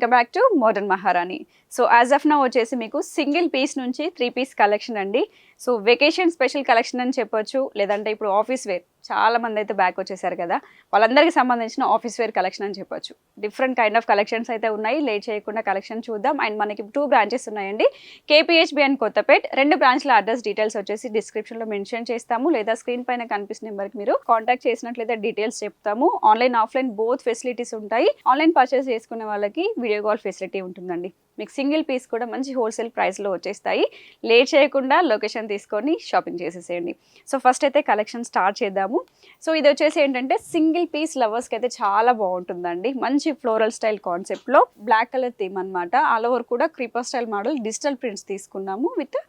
Welcome back to modern Maharani. So as of నా వచ్చేసి మీకు సింగిల్ పీస్ నుంచి త్రీ పీస్ కలెక్షన్ అండి. సో వెకేషన్ స్పెషల్ కలెక్షన్ అని చెప్పొచ్చు లేదంటే ఇప్పుడు ఆఫీస్ వేర్ చాలా మంది అయితే బ్యాక్ వచ్చేసారు కదా. వాళ్ళందరికీ సంబంధించిన ఆఫీస్ వేర్ కలెక్షన్ అని చెప్పొచ్చు. డిఫరెంట్ కైండ్ ఆఫ్ కలెక్షన్స్ అయితే ఉన్నాయి. లేట్ చేయకుండా కలెక్షన్ చూద్దాం. అండ్ మనకి టూ బ్రాంచెస్ ఉన్నాయండి. కేపీహెచ్బి అండ్ కొత్తపేట్ రెండు బ్రాంచ్ల అడ్రస్ డీటెయిల్స్ వచ్చేసి డిస్క్రిప్షన్లో మెన్షన్ చేస్తాము. లేదా స్క్రీన్ పైన కనిపిస్తున్న నెంబర్కి మీరు కాంటాక్ట్ చేసినట్లయితే డీటెయిల్స్ చెప్తాము. ఆన్లైన్ ఆఫ్లైన్ బోత్ ఫెసిలిటీస్ ఉంటాయి. ఆన్లైన్ పర్చేస్ చేసుకునే వాళ్ళకి వీడియో కాల్ ఫెసిలిటీ ఉంటుందండి. మీకు సింగిల్ పీస్ కూడా మంచి హోల్సేల్ ప్రైస్లో వచ్చేస్తాయి. లేట్ చేయకుండా లొకేషన్ తీసుకొని షాపింగ్ చేసేసేయండి. సో ఫస్ట్ అయితే కలెక్షన్ స్టార్ట్ చేద్దాము. సో ఇది వచ్చేసి ఏంటంటే సింగిల్ పీస్ లవర్స్కి అయితే చాలా బాగుంటుందండి. మంచి ఫ్లోరల్ స్టైల్ కాన్సెప్ట్లో. బ్లాక్ కలర్ థీమ్ అనమాట ఆల్ ఓవర్ కూడా creeper style model digital prints తీసుకున్నాము విత్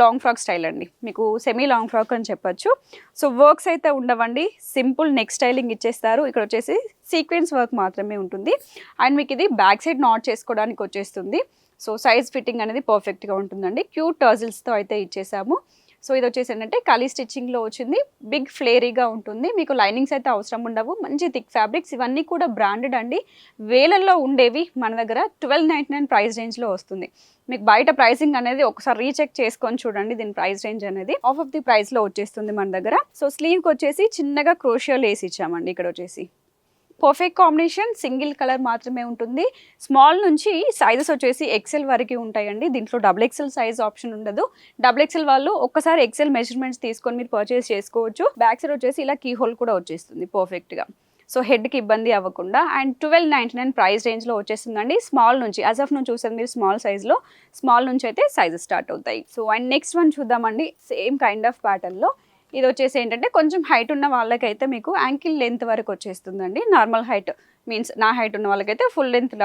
లాంగ్ ఫ్రాక్ స్టైల్ అండి. మీకు సెమీ లాంగ్ ఫ్రాక్ అని చెప్పొచ్చు. సో వర్క్స్ అయితే ఉండవండి. సింపుల్ నెక్ స్టైలింగ్ ఇచ్చేస్తారు. ఇక్కడ వచ్చేసి సీక్వెన్స్ వర్క్ మాత్రమే ఉంటుంది. అండ్ మీకు ఇది బ్యాక్ సైడ్ నాట్ చేసుకోవడానికి వచ్చేస్తుంది. సో సైజ్ ఫిట్టింగ్ అనేది పర్ఫెక్ట్గా ఉంటుందండి. క్యూట్ టర్జిల్స్తో అయితే ఇచ్చేసాము. సో ఇది వచ్చేసి ఏంటంటే కలీ స్టిచ్చింగ్లో వచ్చింది. బిగ్ ఫ్లేరీగా ఉంటుంది. మీకు లైనింగ్స్ అయితే అవసరం ఉండవు. మంచి థిక్ ఫ్యాబ్రిక్స్ ఇవన్నీ కూడా బ్రాండెడ్ అండి. వేలల్లో ఉండేవి మన దగ్గర ట్వెల్వ్ నైంటీ నైన్ ప్రైస్ రేంజ్లో వస్తుంది. మీకు బయట ప్రైసింగ్ అనేది ఒకసారి రీచెక్ చేసుకొని చూడండి దీని ప్రైస్ రేంజ్ అనేది. ఆఫ్ ఆఫ్ ది ప్రైస్లో వచ్చేస్తుంది మన దగ్గర. సో స్లీవ్కి వచ్చేసి చిన్నగా క్రోషియల్ వేసి ఇచ్చామండి ఇక్కడ వచ్చేసి పర్ఫెక్ట్ కాంబినేషన్ సింగిల్ కలర్ మాత్రమే ఉంటుంది. స్మాల్ నుంచి సైజెస్ వచ్చేసి ఎక్సెల్ వరకు ఉంటాయండి. దీంట్లో డబుల్ ఎక్సెల్ సైజ్ ఆప్షన్ ఉండదు. డబుల్ ఎక్సెల్ వాళ్ళు ఒక్కసారి ఎక్సెల్ మెజర్మెంట్స్ తీసుకొని మీరు పర్చేస్ చేసుకోవచ్చు. బ్యాక్ సైడ్ వచ్చేసి ఇలా కీ హోల్ కూడా వచ్చేస్తుంది పర్ఫెక్ట్గా సో హెడ్కి ఇబ్బంది అవ్వకుండా. And twelve ninety nine price రేంజ్లో వచ్చేస్తుందండి. స్మాల్ నుంచి యాజ్ ఆఫ్ నుంచి చూసేది మీరు స్మాల్ సైజ్లో స్మాల్ నుంచి అయితే సైజెస్ స్టార్ట్ అవుతాయి. సో అండ్ నెక్స్ట్ వన్ చూద్దామండి. సేమ్ కైండ్ ఆఫ్ ప్యాటర్న్లో ఇది వచ్చేసి ఏంటంటే కొంచెం హైట్ ఉన్న వాళ్ళకైతే మీకు యాంకిల్ లెంత్ వరకు వచ్చేస్తుందండి. నార్మల్ హైట్ మీన్స్ నా హైట్ ఉన్న వాళ్ళకైతే ఫుల్ లెంత్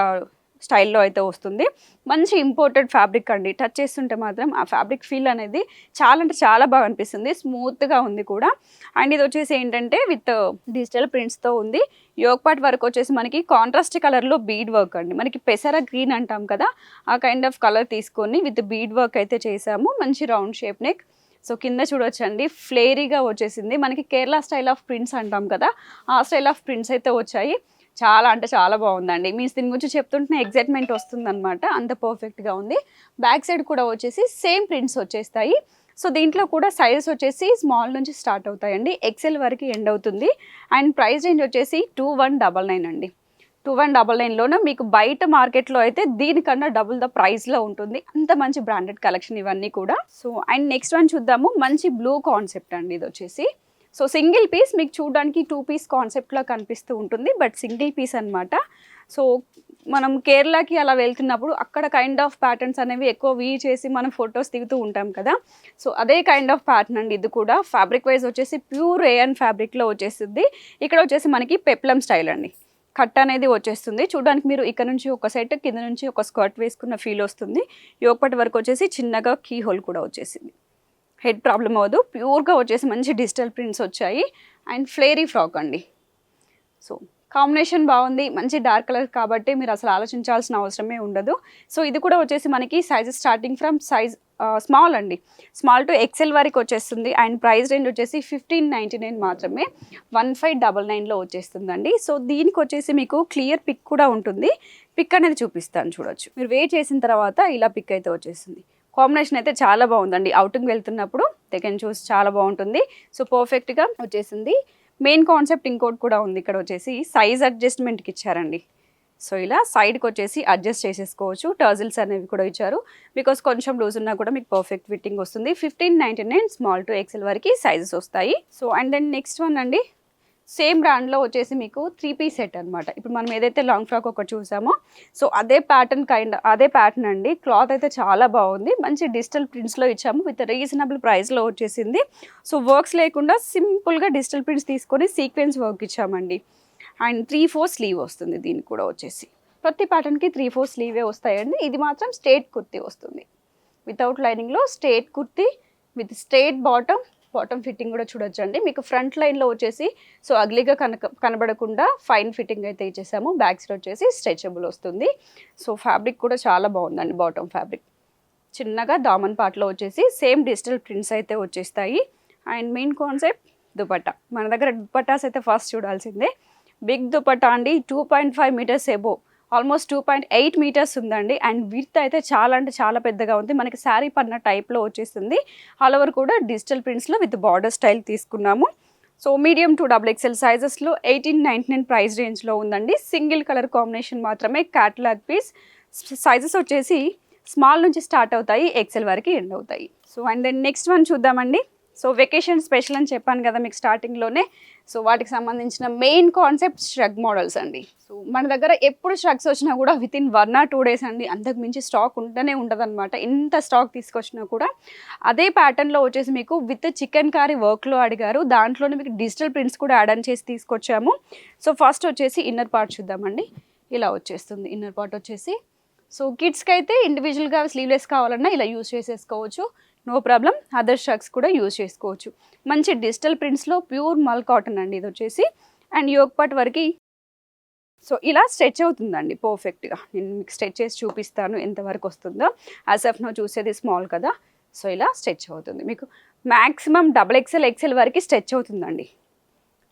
స్టైల్లో అయితే వస్తుంది. మంచి ఇంపోర్టెడ్ ఫ్యాబ్రిక్ అండి. టచ్ చేస్తుంటే మాత్రం ఆ ఫ్యాబ్రిక్ ఫీల్ అనేది చాలా అంటే చాలా బాగా అనిపిస్తుంది. స్మూత్గా ఉంది కూడా. అండ్ ఇది వచ్చేసి ఏంటంటే విత్ డిజిటల్ ప్రింట్స్తో ఉంది. యోగ్ పార్ట్ వర్క్ వచ్చేసి మనకి కాంట్రాస్ట్ కలర్లో బీడ్ వర్క్ అండి. మనకి పెసర గ్రీన్ అంటాం కదా ఆ కైండ్ ఆఫ్ కలర్ తీసుకొని విత్ బీడ్ వర్క్ అయితే చేసాము. మంచి రౌండ్ షేప్ నెక్ సో కింద చూడొచ్చండి. ఫ్లేరీగా వచ్చేసింది. మనకి కేరళ స్టైల్ ఆఫ్ ప్రింట్స్ అంటాం కదా ఆ స్టైల్ ఆఫ్ ప్రింట్స్ అయితే వచ్చాయి. చాలా అంటే చాలా బాగుందండి. మీన్స్ దీని గురించి చెప్తుంటే ఎగ్జైట్మెంట్ వస్తుందన్నమాట. అంత పర్ఫెక్ట్గా ఉంది. బ్యాక్ సైడ్ కూడా వచ్చేసి సేమ్ ప్రింట్స్ వచ్చేస్తాయి. సో దీంట్లో కూడా సైజెస్ వచ్చేసి స్మాల్ నుంచి స్టార్ట్ అవుతాయండి. ఎక్సెల్ వరకు ఎండ్ అవుతుంది. అండ్ ప్రైస్ రేంజ్ వచ్చేసి టూ వన్ డబల్ నైన్ అండి. టూ వన్ డబల్ నైన్లోనే మీకు బయట మార్కెట్లో అయితే దీనికన్నా డబుల్ ద ప్రైస్లో ఉంటుంది. అంత మంచి బ్రాండెడ్ కలెక్షన్ ఇవన్నీ కూడా. సో అండ్ నెక్స్ట్ వన్ చూద్దాము. మంచి బ్లూ కాన్సెప్ట్ అండి ఇది వచ్చేసి. సో సింగిల్ పీస్ మీకు చూడడానికి టూ పీస్ కాన్సెప్ట్లో కనిపిస్తూ ఉంటుంది. బట్ సింగిల్ పీస్ అనమాట సో మనం కేరళకి అలా వెళ్తున్నప్పుడు అక్కడ కైండ్ ఆఫ్ ప్యాటర్న్స్ అనేవి ఎక్కువ వీ చేసి మనం ఫొటోస్ దిగుతూ ఉంటాం కదా. సో అదే కైండ్ ఆఫ్ ప్యాటర్న్ అండి ఇది కూడా. ఫ్యాబ్రిక్ వైజ్ వచ్చేసి ప్యూర్ ఏఎన్ ఫ్యాబ్రిక్లో వచ్చేస్తుంది. ఇక్కడ వచ్చేసి మనకి పెప్లం స్టైల్ అండి. కట్ అనేది వచ్చేస్తుంది. చూడడానికి మీరు ఇక్కడ నుంచి ఒక సెట్ కింద నుంచి ఒక స్కర్ట్ వేసుకున్న ఫీల్ వస్తుంది. యోగపటి వరకు వచ్చేసి చిన్నగా కీ హోల్ కూడా వచ్చేసింది. హెడ్ ప్రాబ్లం అవ్వదు. ప్యూర్గా వచ్చేసి మంచి డిజిటల్ ప్రింట్స్ వచ్చాయి. అండ్ ఫ్లేరీ ఫ్రాక్ అండి. సో కాంబినేషన్ బాగుంది. మంచి డార్క్ కలర్ కాబట్టి మీరు అసలు ఆలోచించాల్సిన అవసరమే ఉండదు. సో ఇది కూడా వచ్చేసి మనకి sizes starting from size small అండి. స్మాల్ టు ఎక్సెల్ వరకు వచ్చేస్తుంది. అండ్ ప్రైస్ రేంజ్ వచ్చేసి ఫిఫ్టీన్ నైంటీ నైన్ మాత్రమే వన్ ఫైవ్ డబల్ నైన్లో వచ్చేస్తుందండి. సో దీనికి వచ్చేసి మీకు క్లియర్ పిక్ కూడా ఉంటుంది. పిక్ అనేది చూపిస్తాను చూడొచ్చు. మీరు వెయిట్ చేసిన తర్వాత ఇలా పిక్ అయితే వచ్చేస్తుంది. కాంబినేషన్ అయితే చాలా బాగుందండి. అవుటింగ్ వెళ్తున్నప్పుడు సెకండ్ చూస్ చాలా బాగుంటుంది. సో పర్ఫెక్ట్గా వచ్చేసింది. మెయిన్ కాన్సెప్ట్ ఇంకోటి కూడా ఉంది. ఇక్కడ వచ్చేసి సైజ్ అడ్జస్ట్మెంట్కి ఇచ్చారండి. సో ఇలా సైడ్కి వచ్చేసి అడ్జస్ట్ చేసేసుకోవచ్చు. టర్జిల్స్ అనేవి కూడా ఇచ్చారు. బికాస్ కొంచెం లూజ్ ఉన్నా కూడా మీకు పర్ఫెక్ట్ ఫిట్టింగ్ వస్తుంది. Fifteen ninety nine small to XL వరకు సైజెస్ వస్తాయి. So and then next one అండి. సేమ్ బ్రాండ్లో వచ్చేసి మీకు త్రీ పీస్ సెట్ అనమాట ఇప్పుడు మనం ఏదైతే లాంగ్ ఫ్రాక్ ఒకటి చూసామో సో అదే ప్యాటర్న్ కైండ్ అదే ప్యాటర్న్ అండి. క్లాత్ అయితే చాలా బాగుంది. మంచి డిజిటల్ ప్రింట్స్లో ఇచ్చాము. విత్ రీజనబుల్ ప్రైస్లో వచ్చేసింది. సో వర్క్స్ లేకుండా సింపుల్గా డిజిటల్ ప్రింట్స్ తీసుకొని సీక్వెన్స్ వర్క్ ఇచ్చామండి. అండ్ త్రీ ఫోర్ స్లీవ్ వస్తుంది దీనికి కూడా వచ్చేసి. ప్రతి ప్యాటర్న్కి త్రీ ఫోర్ స్లీవే వస్తాయండి. ఇది మాత్రం స్ట్రేట్ కుర్తీ వస్తుంది. Without లైనింగ్లో straight kurti with straight bottom bottom fitting కూడా చూడొచ్చండి. మీకు ఫ్రంట్ లైన్లో వచ్చేసి సో అగ్లీగా కనక కనబడకుండా ఫైన్ ఫిట్టింగ్ అయితే ఇచ్చేసాము. బ్యాక్ సైడ్ వచ్చేసి స్ట్రెచబుల్ వస్తుంది. సో ఫ్యాబ్రిక్ కూడా చాలా బాగుందండి బాటమ్ ఫ్యాబ్రిక్ చిన్నగా దామన్ పాటలో వచ్చేసి సేమ్ డిజిటల్ ప్రింట్స్ అయితే వచ్చేస్తాయి. And main concept dupatta. మన దగ్గర దుపట్టాస్ అయితే ఫస్ట్ చూడాల్సిందే. బిగ్ దుపట్టా అండి. Two point five metres above almost two point eight metres ఉందండి. అండ్ విత్ అయితే చాలా అంటే చాలా పెద్దగా ఉంది. మనకి శారీ పడిన టైప్లో వచ్చేస్తుంది ఆల్ ఓవర్ కూడా డిజిటల్ ప్రింట్స్లో విత్ బార్డర్ స్టైల్ తీసుకున్నాము. So medium to double XL సైజెస్లో eighteen ninety nine price రేంజ్లో ఉందండి. సింగిల్ కలర్ కాంబినేషన్ మాత్రమే క్యాటలాగ్ పీస్ సైజెస్ వచ్చేసి స్మాల్ నుంచి స్టార్ట్ అవుతాయి ఎక్సెల్ వరకు ఎండ్ అవుతాయి. So and then next one చూద్దామండి. సో వెకేషన్ స్పెషల్ అని చెప్పాను కదా మీకు స్టార్టింగ్లోనే సో వాటికి సంబంధించిన మెయిన్ కాన్సెప్ట్ స్ట్రగ్ మోడల్స్ అండి. సో మన దగ్గర ఎప్పుడు స్ట్రగ్స్ వచ్చినా కూడా within one or two days అండి. అంతకు మించి స్టాక్ ఉంటూనే ఉండదన్నమాట. ఎంత స్టాక్ తీసుకొచ్చినా కూడా. అదే ప్యాటర్న్లో వచ్చేసి మీకు విత్ చికెన్ కారీ వర్క్లో అడిగారు. దాంట్లోనే మీకు డిజిటల్ ప్రింట్స్ కూడా యాడ్ ఆన్ చేసి తీసుకొచ్చాము. సో ఫస్ట్ వచ్చేసి ఇన్నర్ పార్ట్ చూద్దామండి. ఇలా వచ్చేస్తుంది. ఇన్నర్ పార్ట్ వచ్చేసి. సో కిడ్స్కి అయితే ఇండివిజువల్గా స్లీవ్లెస్ కావాలన్నా ఇలా యూస్ చేసేసుకోవచ్చు. నో ప్రాబ్లం అదర్ షర్ట్స్ కూడా యూజ్ చేసుకోవచ్చు. మంచి డిజిటల్ ప్రింట్స్లో ప్యూర్ మల్ కాటన్ అండి ఇది వచ్చేసి. అండ్ యోగ్ పార్ట్ వరకు సో ఇలా స్ట్రెచ్ అవుతుందండి పర్ఫెక్ట్గా నేను మీకు స్ట్రెచ్ చేసి చూపిస్తాను ఎంతవరకు వస్తుందో. యాజ్ నో చూసేది స్మాల్ కదా. సో ఇలా స్ట్రెచ్ అవుతుంది. మీకు మ్యాక్సిమం డబల్ ఎక్సెల్ ఎక్సెల్ వరకు స్ట్రెచ్ అవుతుందండి.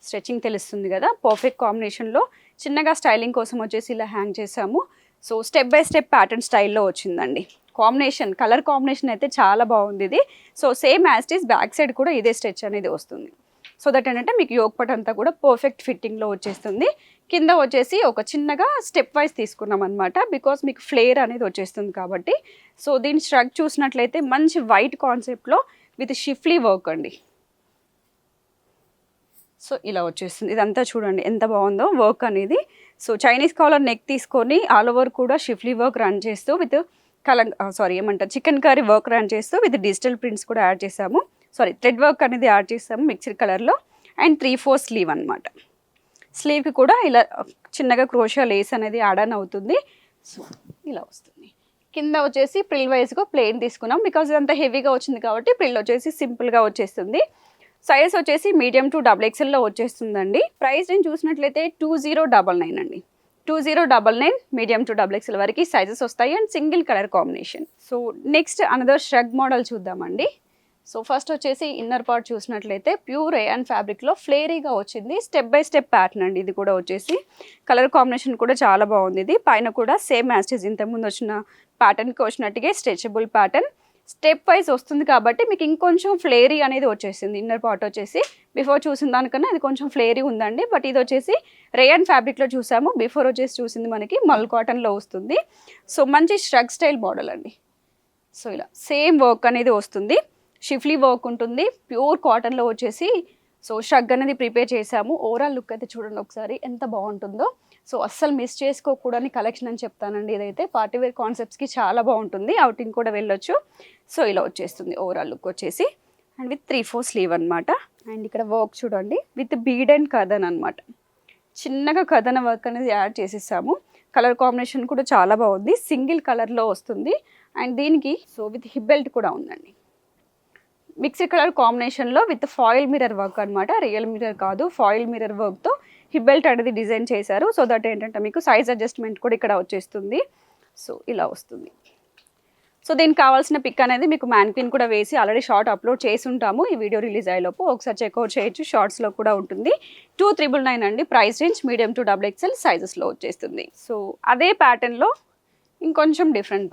స్ట్రెచ్చింగ్ తెలుస్తుంది కదా. పర్ఫెక్ట్ కాంబినేషన్లో చిన్నగా స్టైలింగ్ కోసం వచ్చేసి ఇలా హ్యాంగ్ చేసాము. So step by step pattern స్టైల్లో వచ్చిందండి. కాంబినేషన్ కలర్ కాంబినేషన్ అయితే చాలా బాగుంది ఇది. So same as this back side కూడా ఇదే స్ట్రెచ్ అనేది వస్తుంది. సో దట్ ఏంటంటే మీకు యోగ పట్ అంతా కూడా పర్ఫెక్ట్ ఫిట్టింగ్లో వచ్చేస్తుంది. కింద వచ్చేసి ఒక చిన్నగా స్టెప్ వైజ్ తీసుకున్నాం అనమాట బికాస్ మీకు ఫ్లేర్ అనేది వచ్చేస్తుంది కాబట్టి. సో దీని స్ట్రక్ చూసినట్లయితే మంచి వైట్ కాన్సెప్ట్లో విత్ షిఫ్లీ వర్క్ అండి. సో ఇలా వచ్చేస్తుంది. ఇదంతా చూడండి ఎంత బాగుందో వర్క్ అనేది. సో చైనీస్ కాలర్ నెక్ తీసుకొని ఆల్ ఓవర్ కూడా షిఫ్లీ వర్క్ రన్ చేస్తూ విత్ కలం సారీ ఏమంటారు? చికెన్ కర్రీ వర్క్ రన్ చేస్తూ విత్ డిజిటల్ ప్రింట్స్ కూడా యాడ్ చేసాము. సారీ థ్రెడ్ వర్క్ అనేది యాడ్ చేసాము మిక్స్డ్ కలర్లో. అండ్ త్రీ ఫోర్ స్లీవ్ అనమాట స్లీవ్కి కూడా ఇలా చిన్నగా క్రోషియా లేస్ అనేది యాడ్ ఆన్ అవుతుంది. సో ఇలా వస్తుంది. కింద వచ్చేసి ప్రిల్ వైజ్గా ప్లెయిన్ తీసుకున్నాం. బికాజ్ ఇదంతా హెవీగా వచ్చింది కాబట్టి ప్రిల్ వచ్చేసి సింపుల్గా వచ్చేస్తుంది. సైజ్ వచ్చేసి మీడియం టు డబుల్ ఎక్స్ఎల్లో వచ్చేస్తుందండి. ప్రైస్ నేను చూసినట్లయితే టూ జీరో డబల్ నైన్ అండి. Two zero double nine medium to double XL వరకు సైజెస్ వస్తాయి and single colour combination so next another shrug model చూద్దామండి. సో ఫస్ట్ వచ్చేసి ఇన్నర్ పార్ట్ చూసినట్లయితే ప్యూర్ అండ్ ఫ్యాబ్రిక్లో ఫ్లేరీగా వచ్చింది. స్టెప్ బై స్టెప్ ప్యాటర్న్ అండి ఇది కూడా వచ్చేసి. కలర్ కాంబినేషన్ కూడా చాలా బాగుంది ఇది. పైన కూడా సేమ్ యాస్టేజ్ ఇంతకుముందు వచ్చిన ప్యాటర్న్కి వచ్చినట్టుగా స్ట్రెచబుల్ ప్యాటర్న్ స్టెప్ వైజ్ వస్తుంది కాబట్టి మీకు ఇంకొంచెం ఫ్లేరీ అనేది వచ్చేసింది. ఇన్నర్ పార్ట్ వచ్చేసి బిఫోర్ చూసిన దానికన్నా ఇది కొంచెం ఫ్లేరీ ఉందండి. బట్ ఇది వచ్చేసి రేయన్ ఫ్యాబ్రిక్లో చూసాము. బిఫోర్ వచ్చేసి చూసింది మనకి మల్ కాటన్లో వస్తుంది. సో మంచి స్ట్రగ్ స్టైల్ మోడల్ అండి. సో ఇలా సేమ్ వర్క్ అనేది వస్తుంది. షిఫ్లీ వర్క్ ఉంటుంది. ప్యూర్ కాటన్లో వచ్చేసి సో షగ్ అనేది ప్రిపేర్ చేసాము. ఓవరాల్ లుక్ అయితే చూడండి ఒకసారి ఎంత బాగుంటుందో. సో అస్సలు మిస్ చేసుకోకూడని కలెక్షన్ అని చెప్తానండి. ఇదైతే పార్టీ వేర్ కాన్సెప్ట్స్కి చాలా బాగుంటుంది. అవుటింగ్ కూడా వెళ్ళొచ్చు. సో ఇలా వచ్చేస్తుంది. ఓవరాల్ లుక్ వచ్చేసి. And with three four sleeve అనమాట అండ్ ఇక్కడ వర్క్ చూడండి. విత్ బీడ్ అండ్ కథన్ అనమాట చిన్నగా కథన వర్క్ అనేది యాడ్ చేసేసాము. కలర్ కాంబినేషన్ కూడా చాలా బాగుంది. సింగిల్ కలర్లో వస్తుంది. అండ్ దీనికి సో విత్ హిబెల్ట్ బెల్ట్ కూడా ఉందండి. మిక్స్డ్ కలర్ కాంబినేషన్లో విత్ ఫాయిల్ మిరర్ వర్క్ అనమాట రియల్ మిరర్ కాదు ఫాయిల్ మిరర్ వర్క్తో హిప్ బెల్ట్ అనేది డిజైన్ చేశారు. సో దట్ ఏంటంటే మీకు సైజ్ అడ్జస్ట్మెంట్ కూడా ఇక్కడ వచ్చేస్తుంది. సో ఇలా వస్తుంది. సో దీనికి కావాల్సిన పిక్ అనేది మీకు మ్యాన్క్విన్ కూడా వేసి ఆల్రెడీ షార్ట్ అప్లోడ్ చేసి ఉంటాము. ఈ వీడియో రిలీజ్ అయ్యేలోపు ఒకసారి చెక్అవుట్ చేయొచ్చు షార్ట్స్లో కూడా ఉంటుంది. టూ త్రిబుల్ నైన్ అండి price range medium to double XL సైజెస్లో వచ్చేస్తుంది. సో అదే ప్యాటర్న్లో ఇంకొంచెం డిఫరెంట్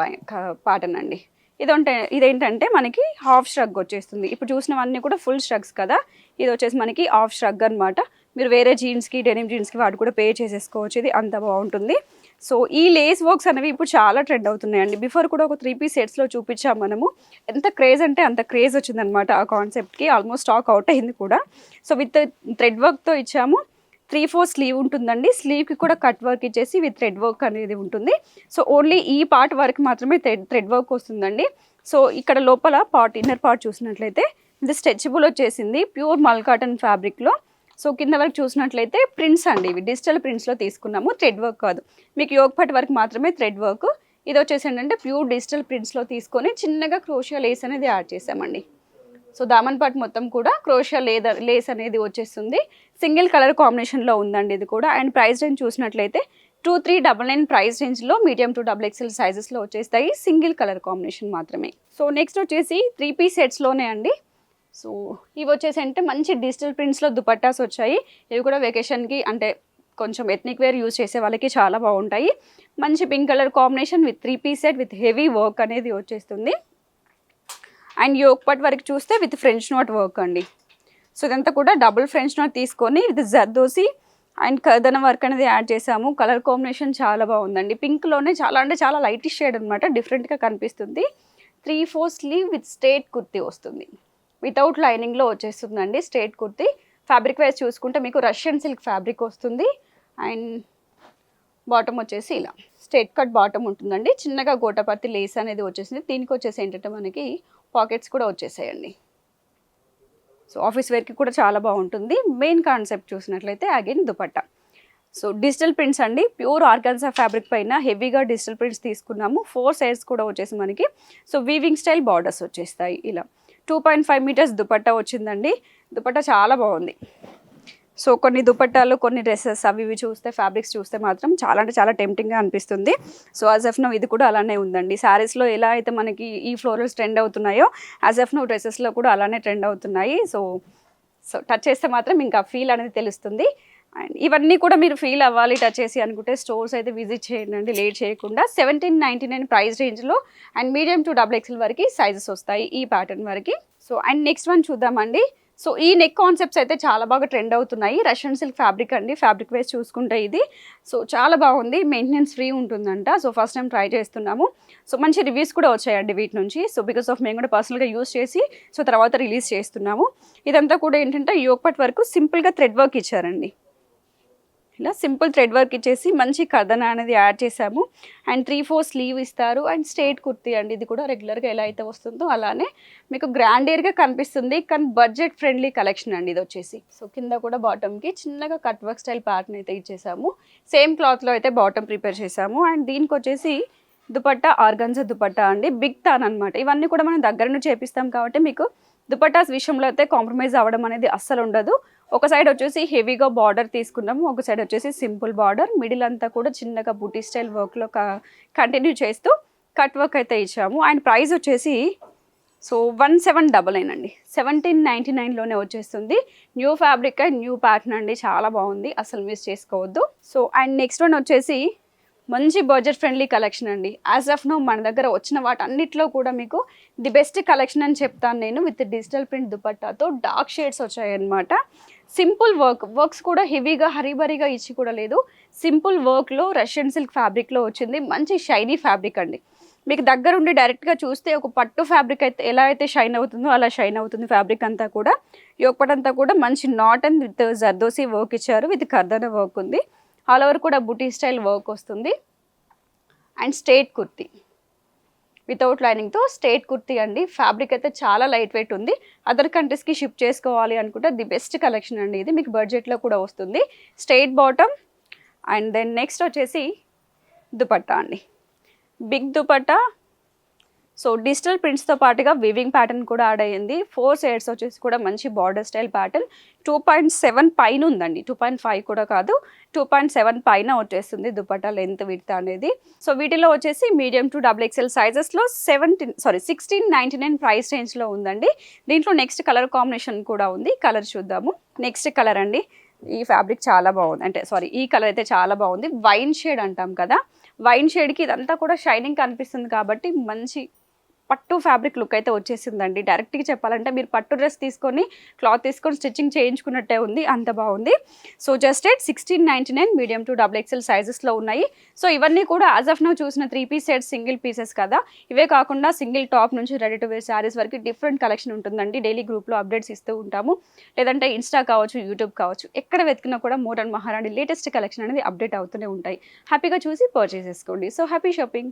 ప్యాటర్న్ అండి. ఇదంటే ఇదేంటంటే మనకి హాఫ్ స్ట్రగ్ వచ్చేస్తుంది. ఇప్పుడు చూసినవన్నీ కూడా ఫుల్ స్ట్రగ్స్ కదా. ఇది వచ్చేసి మనకి హాఫ్ స్ట్రగ్ అనమాట మీరు వేరే జీన్స్కి డెనిమ్ జీన్స్కి వాటి కూడా పే చేసేసుకోవచ్చు. ఇది అంత బాగుంటుంది. సో ఈ లేస్ వర్క్స్ అనేవి ఇప్పుడు చాలా ట్రెండ్ అవుతున్నాయండి. బిఫోర్ కూడా ఒక త్రీ పీస్ సెట్స్లో చూపించాం మనము. ఎంత క్రేజ్ అంటే అంత క్రేజ్ వచ్చిందనమాట ఆ కాన్సెప్ట్కి ఆల్మోస్ట్ స్టాక్ అవుట్ అయింది కూడా. సో విత్ థ్రెడ్ వర్క్తో ఇచ్చాము. త్రీ ఫోర్ స్లీవ్ ఉంటుందండి. స్లీవ్కి కూడా కట్ వర్క్ ఇచ్చేసి విత్ థ్రెడ్ వర్క్ అనేది ఉంటుంది. సో ఓన్లీ ఈ పార్ట్ వరకు మాత్రమే థ్రెడ్ థ్రెడ్ వర్క్ వస్తుందండి. సో ఇక్కడ లోపల పార్ట్ ఇన్నర్ పార్ట్ చూసినట్లయితే ఇది స్ట్రెచబుల్ వచ్చేసింది. ప్యూర్ మల్ కాటన్ ఫ్యాబ్రిక్లో. సో కింద వరకు చూసినట్లయితే ప్రింట్స్ అండి. ఇవి డిజిటల్ ప్రింట్స్లో తీసుకున్నాము. థ్రెడ్ వర్క్ కాదు. మీకు యోగ్ పట్ వరకు మాత్రమే థ్రెడ్ వర్క్. ఇది వచ్చేసి ఏంటంటే ప్యూర్ డిజిటల్ ప్రింట్స్లో తీసుకొని చిన్నగా క్రోషియా లేస్ అనేది యాడ్ చేసామండి. సో దామన్ పాట్ మొత్తం కూడా క్రోషియా లేదర్ లేస్ అనేది వచ్చేస్తుంది. సింగిల్ కలర్ కాంబినేషన్లో ఉందండి ఇది కూడా. అండ్ ప్రైస్ రేంజ్ చూసినట్లయితే two three double nine price రేంజ్లో మీడియం టు డబుల్ ఎక్స్ఎల్ సైజెస్లో వచ్చేస్తాయి. సింగిల్ కలర్ కాంబినేషన్ మాత్రమే. సో నెక్స్ట్ వచ్చేసి త్రీ పీస్ సెట్స్లోనే అండి. సో ఇవి వచ్చేసి అంటే మంచి డిజిటల్ ప్రింట్స్లో దుపట్టాస్ వచ్చాయి. ఇవి కూడా వెకేషన్కి అంటే కొంచెం ఎథ్నిక్ వేర్ యూజ్ చేసే వాళ్ళకి చాలా బాగుంటాయి. మంచి pink colour combination with three piece set with heavy work అనేది వచ్చేస్తుంది. అండ్ యోక్ పట్ వరకు చూస్తే విత్ ఫ్రెంచ్ నోట్ వర్క్ అండి. సో ఇదంతా కూడా డబుల్ ఫ్రెంచ్ నోట్ తీసుకొని విత్ జర్దోసి అండ్ కదన వర్క్ అనేది యాడ్ చేసాము. కలర్ కాంబినేషన్ చాలా బాగుందండి. పింక్లోనే చాలా అంటే చాలా లైట్ షేడ్ అనమాట డిఫరెంట్గా కనిపిస్తుంది. Three four sleeve with straight kurti వస్తుంది. వితౌట్ లైనింగ్లో వచ్చేస్తుందండి స్టేట్ కుర్తీ. ఫ్యాబ్రిక్ వైజ్ చూసుకుంటే మీకు రష్యన్ సిల్క్ ఫ్యాబ్రిక్ వస్తుంది. అండ్ బాటమ్ వచ్చేసి ఇలా స్ట్రేట్ కట్ బాటమ్ ఉంటుందండి. చిన్నగా గోటపత్తి లేస్ అనేది వచ్చేసింది. దీనికి వచ్చేసి ఏంటంటే మనకి పాకెట్స్ కూడా వచ్చేసాయండి. సో ఆఫీస్ వేర్కి కూడా చాలా బాగుంటుంది. మెయిన్ కాన్సెప్ట్ చూసినట్లయితే again dupatta. So digital prints అండి. ప్యూర్ ఆర్గాన్సా ఫ్యాబ్రిక్ పైన హెవీగా డిజిటల్ ప్రింట్స్ తీసుకున్నాము. ఫోర్ సైడ్స్ కూడా వచ్చేసి మనకి. సో వీవింగ్ స్టైల్ బార్డర్స్ వచ్చేస్తాయి ఇలా. Two point five metres dupatta వచ్చిందండి. దుపట్టా చాలా బాగుంది. సో కొన్ని దుపట్టాలు కొన్ని డ్రెస్సెస్ అవి ఇవి చూస్తే ఫ్యాబ్రిక్స్ చూస్తే మాత్రం చాలా అంటే చాలా టెంప్టింగ్గా అనిపిస్తుంది. సో యాజ్ ఎఫ్ నో ఇది కూడా అలానే ఉందండి. శారీస్లో ఎలా అయితే మనకి ఈ ఫ్లోరల్స్ ట్రెండ్ అవుతున్నాయో యాజ్ ఎఫ్ నో డ్రెస్సెస్లో కూడా అలానే ట్రెండ్ అవుతున్నాయి. సో సో టచ్ చేస్తే మాత్రం ఇంకా ఫీల్ అనేది తెలుస్తుంది. అండ్ ఇవన్నీ కూడా మీరు ఫీల్ అవ్వాలి టచ్ చేసి అనుకుంటే స్టోర్స్ అయితే విజిట్ చేయండి లేట్ చేయకుండా. సెవెంటీన్ నైంటీ నైన్ ప్రైస్ రేంజ్లో and medium to double XL వరకు సైజెస్ వస్తాయి ఈ ప్యాటర్న్ వరకు. సో అండ్ నెక్స్ట్ వన్ చూద్దామండి. సో ఈ నెక్ కాన్సెప్ట్స్ అయితే చాలా బాగా ట్రెండ్ అవుతున్నాయి. రష్యన్ సిల్క్ ఫ్యాబ్రిక్ అండి. ఫ్యాబ్రిక్ వేస్ చూసుకుంటే ఇది. సో చాలా బాగుంది. మెయింటెనెన్స్ ఫ్రీ ఉంటుందంట. సో ఫస్ట్ టైం ట్రై చేస్తున్నాము. సో మంచి రివ్యూస్ కూడా వచ్చాయండి వీటి నుంచి. సో బికాస్ ఆఫ్ మేము కూడా పర్సనల్గా యూస్ చేసి సో తర్వాత రిలీజ్ చేస్తున్నాము. ఇదంతా కూడా ఏంటంటే యోగపట్ వరకు సింపుల్గా థ్రెడ్ వర్క్ ఇచ్చారండి. ఇలా సింపుల్ థ్రెడ్ వర్క్ ఇచ్చేసి మంచి కథన అనేది యాడ్ చేసాము అండ్ త్రీ ఫోర్ స్లీవ్ ఇస్తారు. అండ్ స్ట్రేట్ కుర్తీ అండి. ఇది కూడా రెగ్యులర్గా ఎలా అయితే వస్తుందో అలానే మీకు గ్రాండేర్గా కనిపిస్తుంది. కానీ బడ్జెట్ ఫ్రెండ్లీ కలెక్షన్ అండి ఇది వచ్చేసి. సో కింద కూడా బాటమ్కి చిన్నగా కట్ వర్క్ స్టైల్ ప్యాటర్న్ అయితే ఇచ్చేసాము. సేమ్ క్లాత్లో అయితే బాటమ్ ప్రిపేర్ చేసాము అండ్ దీనికి వచ్చేసి దుపట్టా ఆర్గన్జా దుపట్టా అండి. బిగ్ తాన్ అనమాట ఇవన్నీ కూడా మనం దగ్గర నుంచి చేపిస్తాం కాబట్టి మీకు దుపట్టాస్ విషయంలో అయితే కాంప్రమైజ్ అవ్వడం అనేది అస్సలు ఉండదు. ఒక సైడ్ వచ్చేసి హెవీగా బార్డర్ తీసుకున్నాము ఒక సైడ్ వచ్చేసి సింపుల్ బార్డర్ మిడిల్ అంతా కూడా చిన్నగా బూటీ స్టైల్ వర్క్లో కంటిన్యూ చేస్తూ కట్ వర్క్ అయితే ఇచ్చాము. అండ్ ప్రైస్ వచ్చేసి so one seven double nine అండి. సెవెంటీన్ నైంటీ నైన్లోనే వచ్చేస్తుంది. New fabric and new pattern అండి. చాలా బాగుంది. అసలు మిస్ చేసుకోవద్దు. సో అండ్ నెక్స్ట్ వన్ వచ్చేసి మంచి బడ్జెట్ ఫ్రెండ్లీ కలెక్షన్ అండి. యాజ్ ఆఫ్ నో మన దగ్గర వచ్చిన వాటన్నిటిలో కూడా మీకు ది బెస్ట్ కలెక్షన్ అని చెప్తాను నేను. విత్ డిజిటల్ ప్రింట్ దుపట్టాతో డార్క్ షేడ్స్ వచ్చాయన్నమాట. సింపుల్ వర్క్ వర్క్స్ కూడా హెవీగా హరీబరీగా ఇచ్చి కూడా లేదు. సింపుల్ వర్క్లో రష్యన్ సిల్క్ ఫ్యాబ్రిక్లో వచ్చింది. మంచి షైనీ ఫ్యాబ్రిక్ అండి. మీకు దగ్గరుండి డైరెక్ట్గా చూస్తే ఒక పట్టు ఫ్యాబ్రిక్ అయితే ఎలా అయితే షైన్ అవుతుందో అలా షైన్ అవుతుంది ఫ్యాబ్రిక్ అంతా కూడా. యోగపట్ అంతా కూడా మంచి knot and with zardosi work ఇచ్చారు. విత్ కర్దన వర్క్ ఉంది. ఆల్ ఓవర్ కూడా బుటీ స్టైల్ వర్క్ వస్తుంది. And straight kurti. వితౌట్ లైనింగ్తో స్టేట్ కుర్తీ అండి. ఫ్యాబ్రిక్ అయితే చాలా లైట్ వెయిట్ ఉంది. అదర్ కంట్రీస్కి షిప్ చేసుకోవాలి అనుకుంటే ది బెస్ట్ కలెక్షన్ అండి ఇది. మీకు బడ్జెట్లో కూడా వస్తుంది. Straight bottom and then next వచ్చేసి దుపట్టా అండి. బిగ్ దుపట్టా సో డిజిటల్ ప్రింట్స్తో పాటుగా వివింగ్ ప్యాటర్న్ కూడా యాడ్ అయ్యింది. ఫోర్ సైడ్స్ వచ్చేసి కూడా మంచి border style pattern two point seven పైన ఉందండి. టూ పాయింట్ ఫైవ్ కూడా కాదు. టూ పాయింట్ సెవెన్ పైన వచ్చేస్తుంది దుపట్టా లెంత్ విడత అనేది. సో వీటిలో వచ్చేసి medium to double XL సైజెస్లో seventeen sorry sixteen ninety nine price రేంజ్లో ఉందండి. దీంట్లో నెక్స్ట్ కలర్ కాంబినేషన్ కూడా ఉంది. కలర్ చూద్దాము. నెక్స్ట్ కలర్ అండి. ఈ ఫ్యాబ్రిక్ చాలా బాగుంది. అంటే సారీ ఈ కలర్ అయితే చాలా బాగుంది. వైన్ షేడ్ అంటాం కదా. వైన్ షేడ్కి ఇదంతా కూడా షైనింగ్ కనిపిస్తుంది కాబట్టి మంచి పట్టు ఫ్యాబ్రిక్ లుక్ అయితే వచ్చేసిందండి. డైరెక్ట్గా చెప్పాలంటే మీరు పట్టు డ్రెస్ తీసుకొని క్లాత్ తీసుకొని స్టిచ్చింగ్ చేయించుకున్నట్టే ఉంది. అంత బాగుంది. So just at sixteen ninety nine medium to double XL సైజెస్లో ఉన్నాయి. సో ఇవన్నీ కూడా యాజ్ ఆఫ్ నో చూసిన three piece set single pieces కదా. ఇవే కాకుండా సింగిల్ టాప్ నుంచి రెడీ టు వేర్ శారీస్ వరకు డిఫరెంట్ కలెక్షన్ ఉంటుందండి. డైలీ గ్రూప్లో అప్డేట్స్ ఇస్తూ ఉంటాము. లేదంటే ఇన్స్టా కావచ్చు యూట్యూబ్ కావచ్చు ఎక్కడ వెతికినా కూడా మోడర్న్ మహారాణి లేటెస్ట్ కలెక్షన్ అనేది అప్డేట్ అవుతూనే ఉంటాయి. హ్యాపీగా చూసి పర్చేస్ చేసుకోండి సో హ్యాపీ షాపింగ్